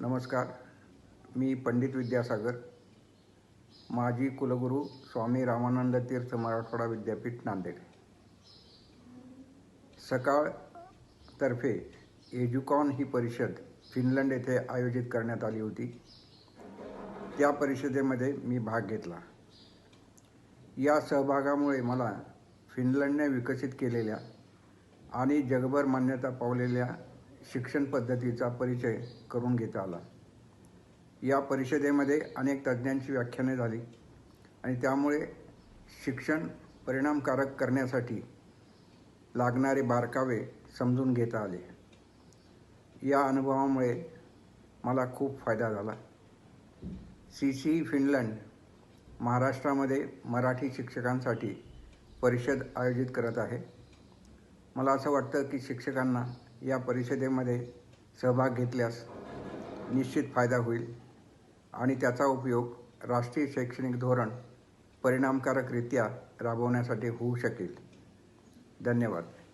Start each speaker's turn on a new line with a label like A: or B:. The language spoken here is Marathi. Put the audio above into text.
A: नमस्कार मी पंडित विद्यासागर माजी कुलगुरू स्वामी रामानंद तीर्थ मराठवाडा विद्यापीठ नांदेड सकाळतर्फे एज्युकॉन ही परिषद फिनलंड येथे आयोजित करण्यात आली होती त्या परिषदेमध्ये मी भाग घेतला या सहभागामुळे मला फिनलंडने विकसित केलेल्या आणि जगभर मान्यता पावलेल्या शिक्षण पद्धतीचा परिचय करून घेता आला या परिषदेमध्ये अनेक तज्ज्ञांची व्याख्याने झाली आणि त्यामुळे शिक्षण परिणामकारक करण्यासाठी लागणारे बारकावे समजून घेता आले या अनुभवामुळे मला खूप फायदा झाला सी सी फिनलँड महाराष्ट्रामध्ये मराठी शिक्षकांसाठी परिषद आयोजित करत आहे मला असं वाटतं की शिक्षकांना या परिषदेमध्ये सहभाग घेतल्यास निश्चित फायदा होईल आणि त्याचा उपयोग राष्ट्रीय शैक्षणिक धोरण परिणामकारकरित्या राबवण्यासाठी होऊ शकेल धन्यवाद